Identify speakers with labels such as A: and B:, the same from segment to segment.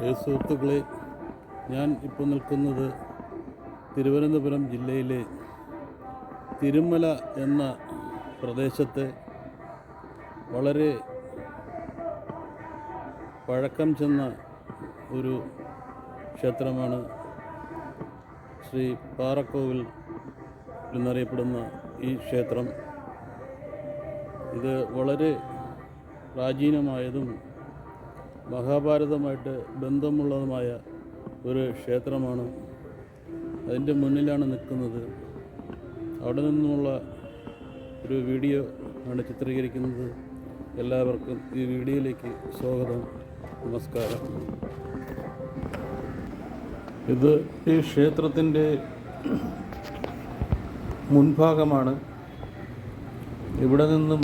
A: സുഹൃത്തുക്കളെ ഞാൻ ഇപ്പോൾ നിൽക്കുന്നത് തിരുവനന്തപുരം ജില്ലയിലെ തിരുമല എന്ന പ്രദേശത്തെ വളരെ പഴക്കം ചെന്ന ഒരു ക്ഷേത്രമാണ് ശ്രീ പാറക്കോവിൽ എന്നറിയപ്പെടുന്ന ഈ ക്ഷേത്രം. ഇത് വളരെ പ്രാചീനമായതും മഹാഭാരതമായിട്ട് ബന്ധമുള്ളതുമായ ഒരു ക്ഷേത്രമാണ് അതിന്റെ മുന്നിലാണ് നിൽക്കുന്നത്. അവിടെ നിന്നുമുള്ള ഒരു വീഡിയോ ആണ് ചിത്രീകരിക്കുന്നത്. എല്ലാവർക്കും ഈ വീഡിയോയിലേക്ക് സ്വാഗതം നമസ്കാരം. ഇത് ഈ ക്ഷേത്രത്തിന്റെ മുൻഭാഗമാണ്. ഇവിടെ നിന്നും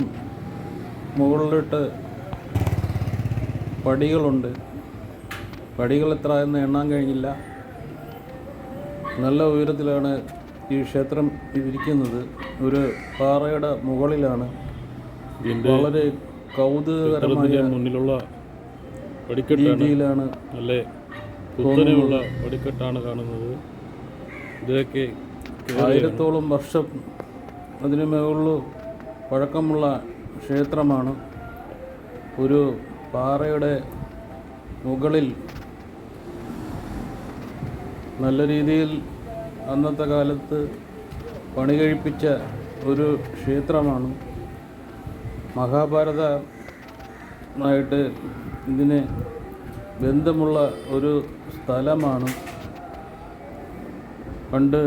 A: മുകളിലോട്ട് പടികളുണ്ട്. പടികൾ എത്ര എന്ന് എണ്ണാൻ കഴിഞ്ഞില്ല. നല്ല ഉയരത്തിലാണ് ഈ ക്ഷേത്രം ഇരിക്കുന്നത്. ഒരു പാറയുടെ മുകളിലാണ്. വളരെ കൗതുകകരമായ
B: മുന്നിലുള്ള
A: രീതിയിലാണ്
B: നല്ല കുത്തനെയുള്ള പടിക്കെട്ടാണ് കാണുന്നത്. ഇതൊക്കെ
A: ആയിരത്തോളം വർഷം അതിന് മുകളിൽ പഴക്കമുള്ള ക്ഷേത്രമാണ്. ഒരു പാറയുടെ മുകളിൽ നല്ല രീതിയിൽ അന്നത്തെ കാലത്ത് പണി കഴിപ്പിച്ച ഒരു ക്ഷേത്രമാണ്. മഹാഭാരതമായിട്ട് ഇതിന് ബന്ധമുള്ള ഒരു സ്ഥലമാണ്. പണ്ട്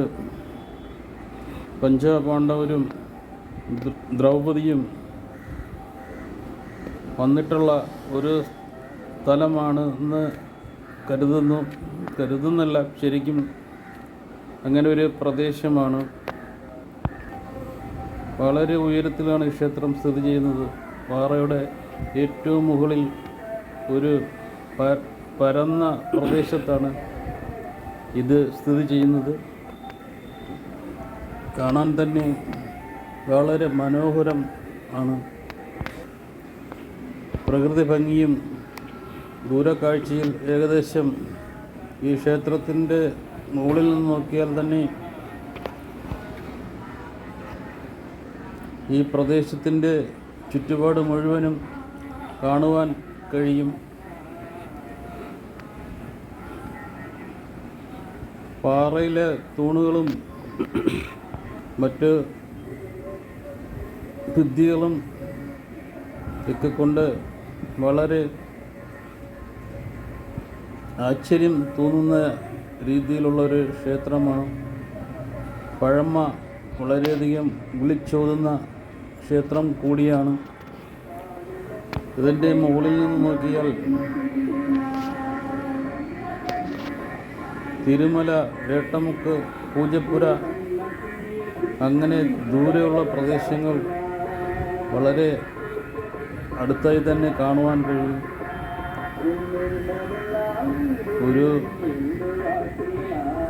A: പഞ്ചപാണ്ഡവരും ദ്രൗപദിയും വന്നിട്ടുള്ള ഒരു സ്ഥലമാണ് എന്ന് കരുതുന്നു. കരുതുന്നല്ല ശരിക്കും അങ്ങനെ ഒരു പ്രദേശമാണ്. വളരെ ഉയരത്തിലാണ് ഈ ക്ഷേത്രം സ്ഥിതി ചെയ്യുന്നത്. പാറയുടെ ഏറ്റവും മുകളിൽ ഒരു പരന്ന പ്രദേശത്താണ് ഇത് സ്ഥിതി ചെയ്യുന്നത്. കാണാൻ തന്നെ വളരെ മനോഹരം ആണ്. പ്രകൃതി ഭംഗിയും ദൂരക്കാഴ്ചയിൽ ഏകദേശം ഈ ക്ഷേത്രത്തിന്റെ മുകളിൽ നിന്ന് നോക്കിയാൽ തന്നെ ഈ പ്രദേശത്തിന്റെ ചുറ്റുപാട് മുഴുവനും കാണുവാൻ കഴിയും. പാറയിലെ തൂണുകളും മറ്റ് ഭിത്തികളും ഒക്കെ കൊണ്ട് വളരെ ആശ്ചര്യം തോന്നുന്ന രീതിയിലുള്ളൊരു ക്ഷേത്രമാണ്. പഴമ വളരെയധികം വിളിച്ചോതുന്ന ക്ഷേത്രം കൂടിയാണ്. ഇതിന്റെ മുകളിൽ നിന്ന് നോക്കിയാൽ തിരുമല വേട്ടമുക്ക് പൂജപ്പുര അങ്ങനെ ദൂരെയുള്ള പ്രദേശങ്ങൾ വളരെ അടുത്തായി തന്നെ കാണുവാൻ കഴിയും. ഒരു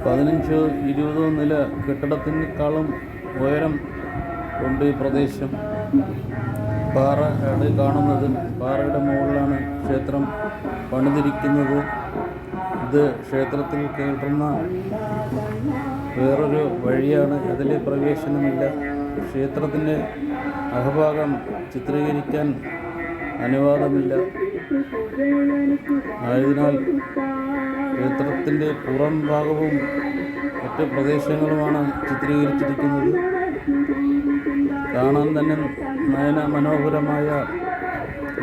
A: പതിനഞ്ചോ ഇരുപതോ നില കെട്ടിടത്തിനേക്കാളും ഉയരം ഉണ്ട് ഈ പ്രദേശം. പാറ അത് കാണുന്നത്. പാറയുടെ മുകളിലാണ് ക്ഷേത്രം പണിതിരിക്കുന്നത്. ഇത് ക്ഷേത്രത്തിൽ കയറുന്ന വേറൊരു വഴിയാണ്. അതിൽ പ്രവേശനമില്ല. ക്ഷേത്രത്തിന്റെ അഹഭാഗം ചിത്രീകരിക്കാൻ അനുവാദമില്ല. ആയതിനാൽ ക്ഷേത്രത്തിന്റെ പുറം ഭാഗവും മറ്റ് പ്രദേശങ്ങളുമാണ് ചിത്രീകരിച്ചിരിക്കുന്നത്. കാണാൻ തന്നെ നയന മനോഹരമായ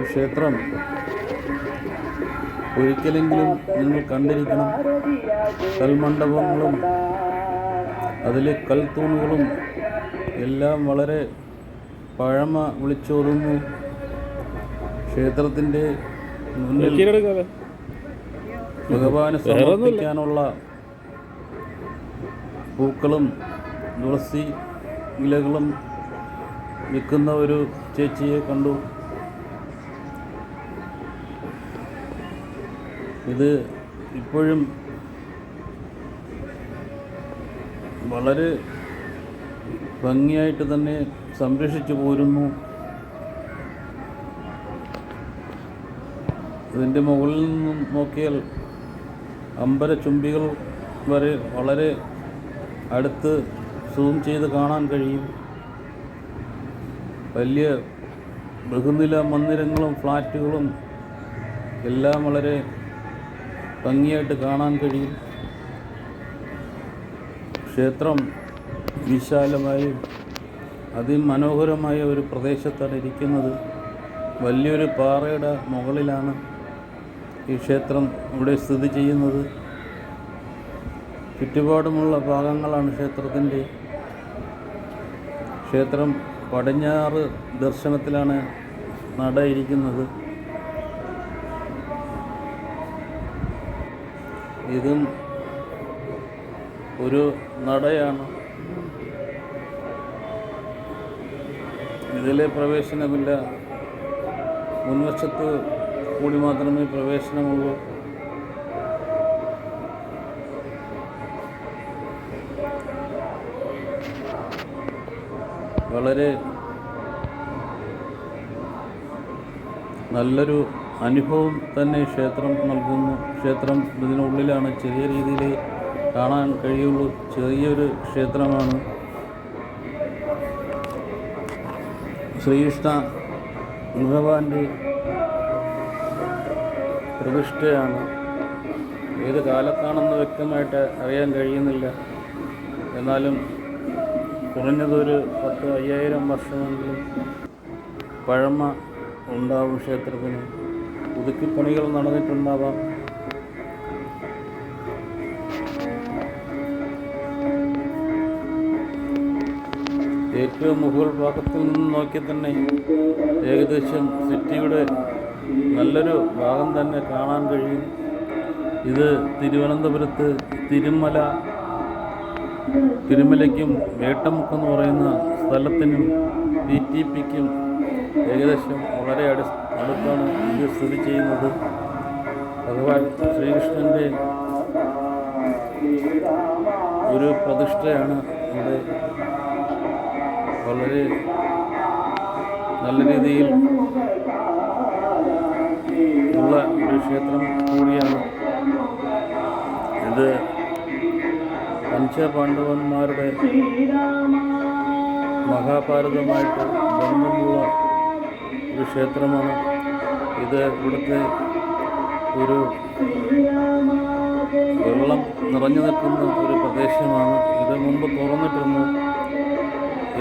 A: ക്ഷേത്രം. ഒരിക്കലെങ്കിലും നിങ്ങൾ കണ്ടിരിക്കണം. കൽമണ്ഡപങ്ങളും അതിലെ കൽത്തൂണുകളും എല്ലാം വളരെ പഴമ വിളിച്ചോതുന്നു. ക്ഷേത്രത്തിന്റെ മുന്നിൽ ഭഗവാന് സമർപ്പിക്കാനുള്ള പൂക്കളും തുളസി ഇലകളും വിൽക്കുന്ന ഒരു ചേച്ചിയെ കണ്ടു. ഇത് ഇപ്പോഴും വളരെ ഭംഗിയായിട്ട് തന്നെ സംരക്ഷിച്ചു പോരുന്നു. ഇതിന്റെ മുകളിൽ നിന്നും നോക്കിയാൽ അമ്പരചുംബികൾ വരെ വളരെ അടുത്ത് സൂം ചെയ്ത് കാണാൻ കഴിയും. വലിയ ബഹുനില മന്ദിരങ്ങളും ഫ്ലാറ്റുകളും എല്ലാം വളരെ ഭംഗിയായിട്ട് കാണാൻ കഴിയും. ക്ഷേത്രം വിശാലമായി അതിമനോഹരമായ ഒരു പ്രദേശത്താണ് ഇരിക്കുന്നത്. വലിയൊരു പാറയുടെ മുകളിലാണ് ഈ ക്ഷേത്രം ഇവിടെ സ്ഥിതി ചെയ്യുന്നത്. ചുറ്റുപാടുമുള്ള ഭാഗങ്ങളാണ് ക്ഷേത്രത്തിന്റെ. ക്ഷേത്രം പടിഞ്ഞാറ് ദർശനത്തിലാണ് നട ഇരിക്കുന്നത് ഇതും ഒരു നടയാണ്. ഇതിലെ പ്രവേശനമില്ല. മുൻവശത്ത് കൂടി മാത്രമേ പ്രവേശനമുള്ളൂ. വളരെ നല്ലൊരു അനുഭവം തന്നെ ക്ഷേത്രം നൽകുന്നു. ക്ഷേത്രം ഇതിനുള്ളിലാണ് ചെറിയ രീതിയിൽ കാണാൻ കഴിയുള്ളൂ. ചെറിയൊരു ക്ഷേത്രമാണ്. ശ്രീകൃഷ്ണ ഭഗവാന്റെ പ്രതിഷ്ഠയാണ് ഏത് കാലത്താണെന്ന് വ്യക്തമായിട്ട് അറിയാൻ കഴിയുന്നില്ല. എന്നാലും കുറഞ്ഞതൊരു പത്ത് അയ്യായിരം വർഷമെങ്കിലും പഴമ ഉണ്ടാവും ക്ഷേത്രത്തിന്. പുതുക്കിപ്പണികൾ നടന്നിട്ടുണ്ടാവാം. ഏറ്റവും മുകൾ ഭാഗത്തിൽ നിന്ന് നോക്കി തന്നെ ഏകദേശം സിറ്റിയുടെ നല്ലൊരു ഭാഗം തന്നെ കാണാൻ കഴിയും. ഇത് തിരുവനന്തപുരത്ത് തിരുമല തിരുമലയ്ക്കും വേട്ടമുക്ക് എന്ന് പറയുന്ന സ്ഥലത്തിനും ഡി ടി പിക്കും ഏകദേശം വളരെ അടു അടുത്താണ് ഇത് സ്ഥിതി ചെയ്യുന്നത്. ഭഗവാൻ ശ്രീകൃഷ്ണന്റെ ഒരു പ്രതിഷ്ഠയാണ് ഇവിടെ വളരെ നല്ല രീതിയിൽ ഉള്ള ഒരു ക്ഷേത്രം കൂടിയാണ്. ഇത് പഞ്ചപാണ്ഡവന്മാരുടെ മഹാഭാരതമായിട്ട് ബന്ധമുള്ള ഒരു ക്ഷേത്രമാണ്. ഇത് ഇവിടുത്തെ ഒരു വെള്ളം നിറഞ്ഞു നിൽക്കുന്ന ഒരു പ്രദേശമാണ്. ഇത് മുമ്പ് തുറന്നിട്ടിരുന്നു.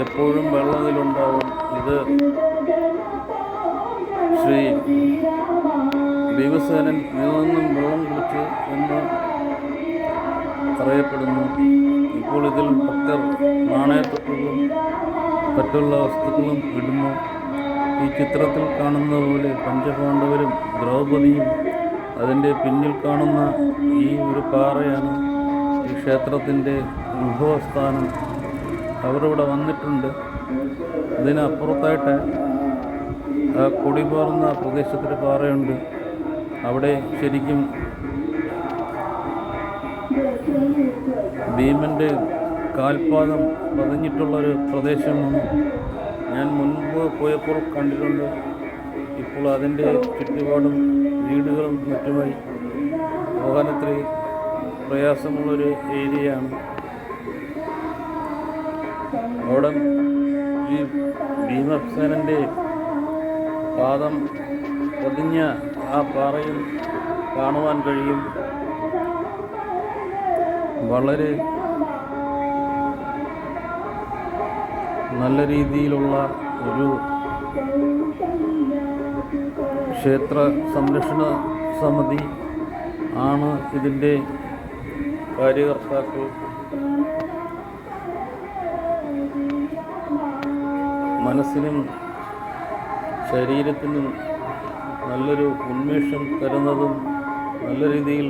A: എപ്പോഴും വെള്ളം ഇതിലുണ്ടാവും ഇത് ശ്രീ ഇതിൽ നിന്നും വെള്ളം കുടിച്ചു എന്ന് പറയപ്പെടുന്നു. ഇപ്പോൾ ഇതിൽ ഭക്തർ നാണയത്തൊട്ടുകളും മറ്റുള്ള വസ്തുക്കളും ഇടുന്നു. ഈ ചിത്രത്തിൽ കാണുന്ന പോലെ പഞ്ചപാണ്ഡവരും ദ്രൗപദിയും അതിന്റെ പിന്നിൽ കാണുന്ന ഈ ഒരു പാറയാണ് ഈ ക്ഷേത്രത്തിന്റെ ഉത്ഭവസ്ഥാനം അവരിവിടെ വന്നിട്ടുണ്ട്. ഇതിനപ്പുറത്തായിട്ട് പാറുന്ന പ്രദേശത്തൊരു പാറയുണ്ട്. അവിടെ ശരിക്കും ഭീമന്റെ കാൽപാദം പതിഞ്ഞിട്ടുള്ളൊരു പ്രദേശമാണ്. ഞാൻ മുൻപ് പോയപ്പോൾ കണ്ടിട്ടുണ്ട്. ഇപ്പോൾ അതിന്റെ ചുറ്റുപാടും വീടുകളും മറ്റുമായി പോകാനത്രേ പ്രയാസമുള്ളൊരു ഏരിയയാണ്. അവിടെ ഈ ഭീമസേനന്റെ പാദം പൊതിഞ്ഞ ആ പാറയിൽ കാണുവാൻ കഴിയും. വളരെ നല്ല രീതിയിലുള്ള ഒരു ക്ഷേത്ര സംരക്ഷണ സമിതി ആണ് ഇതിന്റെ കാര്യകർത്താക്കൾ. മനസ്സിനും ശരീരത്തിനും നല്ലൊരു ഉന്മേഷം തരുന്നതും നല്ല രീതിയിൽ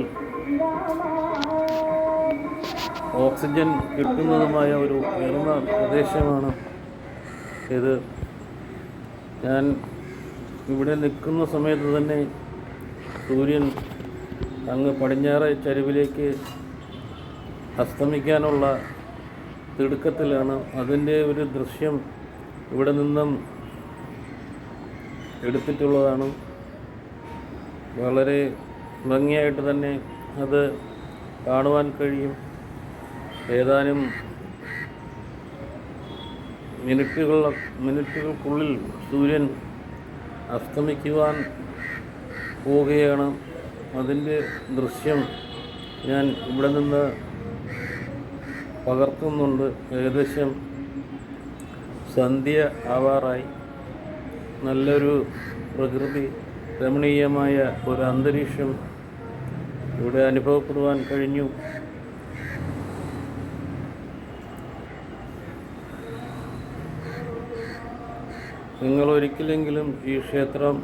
A: ഓക്സിജൻ കിട്ടുന്നതുമായ ഒരു ഉയർന്ന പ്രദേശമാണ് ഇത്. ഞാൻ ഇവിടെ നിൽക്കുന്ന സമയത്ത് തന്നെ സൂര്യൻ അങ്ങ് പടിഞ്ഞാറ് ചരിവിലേക്ക് അസ്തമിക്കാനുള്ള തിടുക്കത്തിലാണ്. അതിന്റെ ഒരു ദൃശ്യം ഇവിടെ നിന്നും എടുത്തിട്ടുള്ളതാണ്. വളരെ ഭംഗിയായിട്ട് തന്നെ അത് കാണുവാൻ കഴിയും. ഏതാനും മിനിറ്റുകൾ മിനിറ്റുകൾക്കുള്ളിൽ സൂര്യൻ അസ്തമിക്കുവാൻ പോവുകയാണ്. അതിന്റെ ദൃശ്യം ഞാൻ ഇവിടെ നിന്ന് പകർത്തുന്നുണ്ട്. ഏകദേശം സന്ധ്യ ആവാറായി. നല്ലൊരു പ്രകൃതി രമണീയമായ ഒരു അന്തരീക്ഷം ഇവിടെ അനുഭവപ്പെടുവാൻ കഴിഞ്ഞു. നിങ്ങൾ ഒരിക്കലെങ്കിലും ഈ ക്ഷേത്രം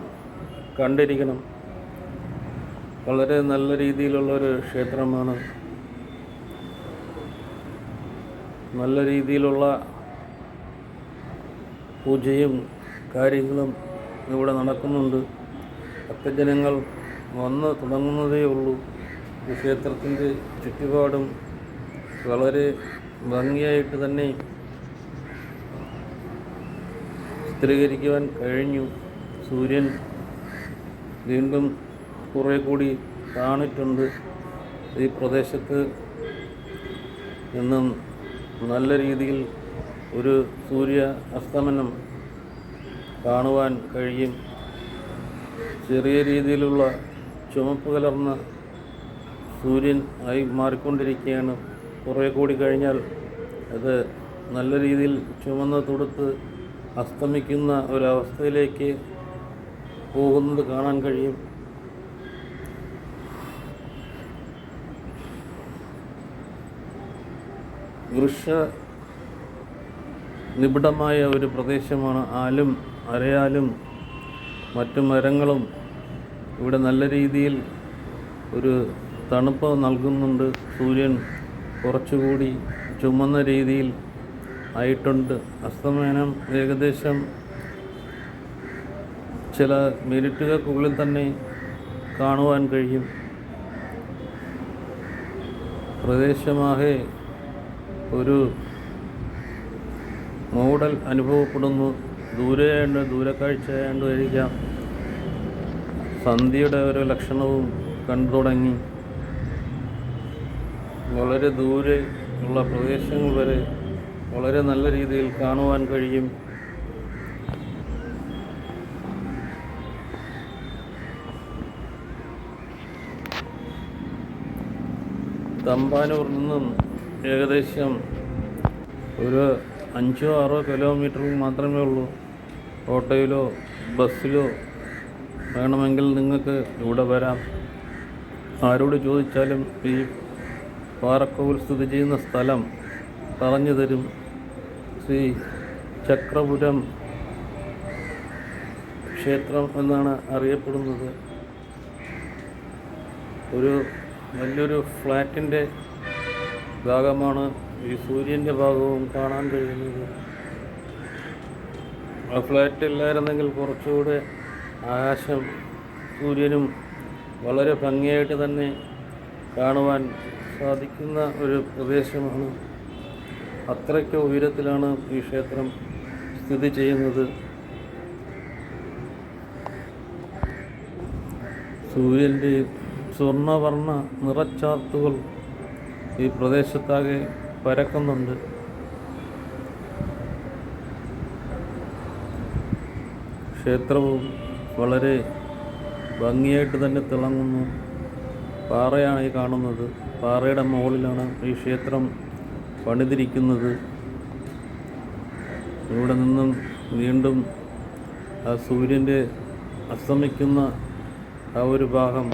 A: കണ്ടിരിക്കണം. വളരെ നല്ല രീതിയിലുള്ളൊരു ക്ഷേത്രമാണ്. നല്ല രീതിയിലുള്ള പൂജയും കാര്യങ്ങളും ഇവിടെ നടക്കുന്നുണ്ട്. ഭക്തജനങ്ങൾ വന്ന് തുടങ്ങുന്നതേ ഉള്ളൂ. ഈ ക്ഷേത്രത്തിന്റെ ചുറ്റുപാടും വളരെ ഭംഗിയായിട്ട് തന്നെ ചിത്രീകരിക്കുവാൻ കഴിഞ്ഞു. സൂര്യൻ വീണ്ടും കുറേ കൂടി താണിട്ടുണ്ട് ഈ പ്രദേശത്ത് നിന്നും നല്ല രീതിയിൽ ഒരു സൂര്യ അസ്തമനം കാണുവാൻ കഴിയും. ചെറിയ രീതിയിലുള്ള ചുമപ്പ് കലർന്ന സൂര്യൻ ആയി മാറിക്കൊണ്ടിരിക്കുകയാണ്. കുറേ കൂടി കഴിഞ്ഞാൽ അത് നല്ല രീതിയിൽ ചുമന്ന് തുടുത്ത് അസ്തമിക്കുന്ന ഒരവസ്ഥയിലേക്ക് പോകുന്നത് കാണാൻ കഴിയും. വൃക്ഷ നിബിഡമായ ഒരു പ്രദേശമാണ് ആലും അരയാലും മറ്റു മരങ്ങളും ഇവിടെ നല്ല രീതിയിൽ ഒരു തണുപ്പ് നൽകുന്നുണ്ട്. സൂര്യൻ കുറച്ചുകൂടി ചുമന്ന രീതിയിൽ ആയിട്ടുണ്ട്. അസ്തമയനം ഏകദേശം ചില മിനിറ്റുകൾക്കുള്ളിൽ തന്നെ കാണുവാൻ കഴിയും. പ്രദേശമാകെ ഒരു മൂടൽ അനുഭവപ്പെടുന്നു. ദൂരെയാണ്ട് ദൂരക്കാഴ്ചയാണ്ട് കഴിക്കാം സന്ധ്യയുടെ ഒരു ലക്ഷണവും കണ്ടു തുടങ്ങി. വളരെ ദൂരെ ഉള്ള പ്രദേശങ്ങൾ വരെ വളരെ നല്ല രീതിയിൽ കാണുവാൻ കഴിയും. തമ്പാനൂർ നിന്നും ഏകദേശം ഒരു അഞ്ചോ ആറോ കിലോമീറ്റർ മാത്രമേ ഉള്ളൂ. ഓട്ടോയിലോ ബസ്സിലോ വേണമെങ്കിൽ നിങ്ങൾക്ക് ഇവിടെ വരാം? ആരോട് ചോദിച്ചാലും ഈ പാറക്കോവിൽ സ്ഥിതി ചെയ്യുന്ന സ്ഥലം പറഞ്ഞു തരും. ശ്രീ ചക്രപുരം ക്ഷേത്രം എന്നാണ് അറിയപ്പെടുന്നത്. ഒരു വലിയൊരു ഫ്ലാറ്റിന്റെ ഭാഗമാണ് ഈ സൂര്യന്റെ ഭാഗവും കാണാൻ കഴിയുന്നത്. ഫ്ലാറ്റ് ഇല്ലായിരുന്നെങ്കിൽ കുറച്ചുകൂടെ ആകാശം സൂര്യനും വളരെ ഭംഗിയായിട്ട് തന്നെ കാണുവാൻ സാധിക്കുന്ന ഒരു പ്രദേശമാണ്. അത്രയ്ക്ക് ഉയരത്തിലാണ് ഈ ക്ഷേത്രം സ്ഥിതി ചെയ്യുന്നത്. സൂര്യന്റെ സ്വർണവർണ നിറച്ചാർത്തുകൾ ഈ പ്രദേശത്താകെ പരക്കുന്നുണ്ട്. ക്ഷേത്രവും വളരെ ഭംഗിയായിട്ട് തന്നെ തിളങ്ങുന്നു. പാറയാണ് ഈ കാണുന്നത്. പാറയുടെ മുകളിലാണ് ഈ ക്ഷേത്രം പണിതിരിക്കുന്നത്. ഇവിടെ നിന്നും വീണ്ടും ആ സൂര്യന്റെ അസ്തമിക്കുന്ന ആ ഒരു ഭാഗം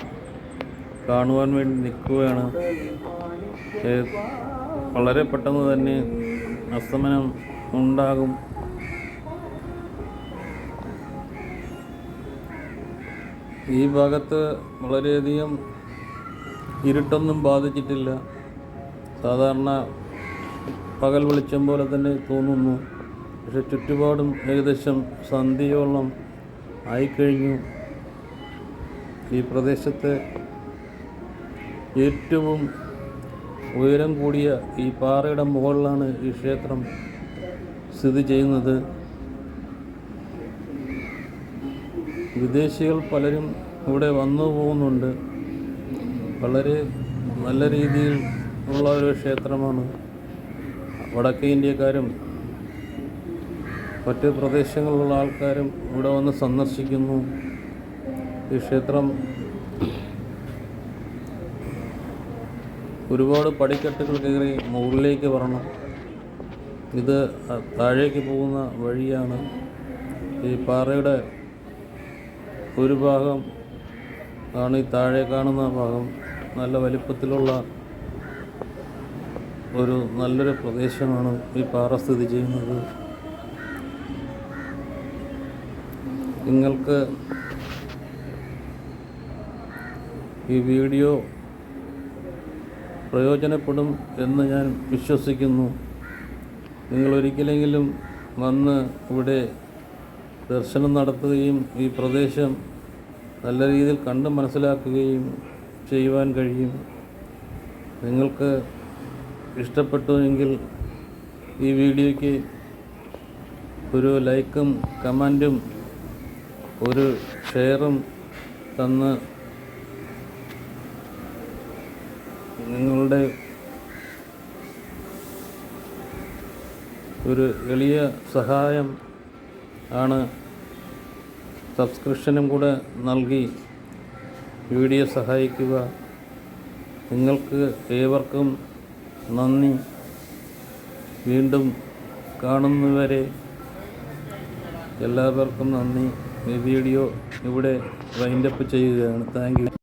A: കാണുവാൻ വേണ്ടി നിൽക്കുകയാണ്. വളരെ പെട്ടെന്ന് തന്നെ അസ്തമനം ഉണ്ടാകും. ഈ ഭാഗത്ത് വളരെയധികം ഇരുട്ടൊന്നും ബാധിച്ചിട്ടില്ല. സാധാരണ പകൽ വെളിച്ചം പോലെ തന്നെ തോന്നുന്നു. പക്ഷെ ചുറ്റുപാടും ഏകദേശം സന്ധ്യയോളം ആയിക്കഴിഞ്ഞു. ഈ പ്രദേശത്തെ ഏറ്റവും ഉയരം കൂടിയ ഈ പാറയുടെ മുകളിലാണ് ഈ ക്ഷേത്രം സ്ഥിതി ചെയ്യുന്നത്. വിദേശികൾ പലരും ഇവിടെ വന്നു പോകുന്നുണ്ട്. വളരെ നല്ല രീതിയിൽ ഉള്ള ഒരു ക്ഷേത്രമാണ് വടക്കേ ഇന്ത്യക്കാരും മറ്റ് പ്രദേശങ്ങളിലുള്ള ആൾക്കാരും ഇവിടെ വന്ന് സന്ദർശിക്കുന്നു. ഈ ക്ഷേത്രം ഒരുപാട് പടിക്കെട്ടുകൾ കയറി മുകളിലേക്ക് വരണം. ഇത് താഴേക്ക് പോകുന്ന വഴിയാണ്. ഈ പാറയുടെ ഒരു ഭാഗം ആണ് ഈ താഴെ കാണുന്ന ഭാഗം നല്ല വലിപ്പത്തിലുള്ള ഒരു നല്ലൊരു പ്രദേശമാണ് ഈ പാറ സ്ഥിതി ചെയ്യുന്നത്. നിങ്ങൾക്ക് ഈ വീഡിയോ പ്രയോജനപ്പെടും എന്ന് ഞാൻ വിശ്വസിക്കുന്നു. നിങ്ങളൊരിക്കലെങ്കിലും വന്ന് ഇവിടെ ദർശനം നടത്തുകയും ഈ പ്രദേശം നല്ല രീതിയിൽ കണ്ട് മനസ്സിലാക്കുകയും ചെയ്യുവാൻ കഴിയും. നിങ്ങൾക്ക് ഇഷ്ടപ്പെട്ടുവെങ്കിൽ ഈ വീഡിയോയ്ക്ക് ഒരു ലൈക്കും കമന്റും ഒരു ഷെയറും തന്ന് നിങ്ങളുടെ ഒരു എളിയ സഹായം ആണ്. സബ്സ്ക്രിപ്ഷനും കൂടെ നൽകി വീഡിയോ സഹായിക്കുക. നിങ്ങൾക്ക് ഏവർക്കും നന്ദി. വീണ്ടും കാണുന്നവരെ എല്ലാവർക്കും നന്ദി. ഈ വീഡിയോ ഇവിടെ വൈൻഡപ്പ് ചെയ്യുകയാണ്. താങ്ക്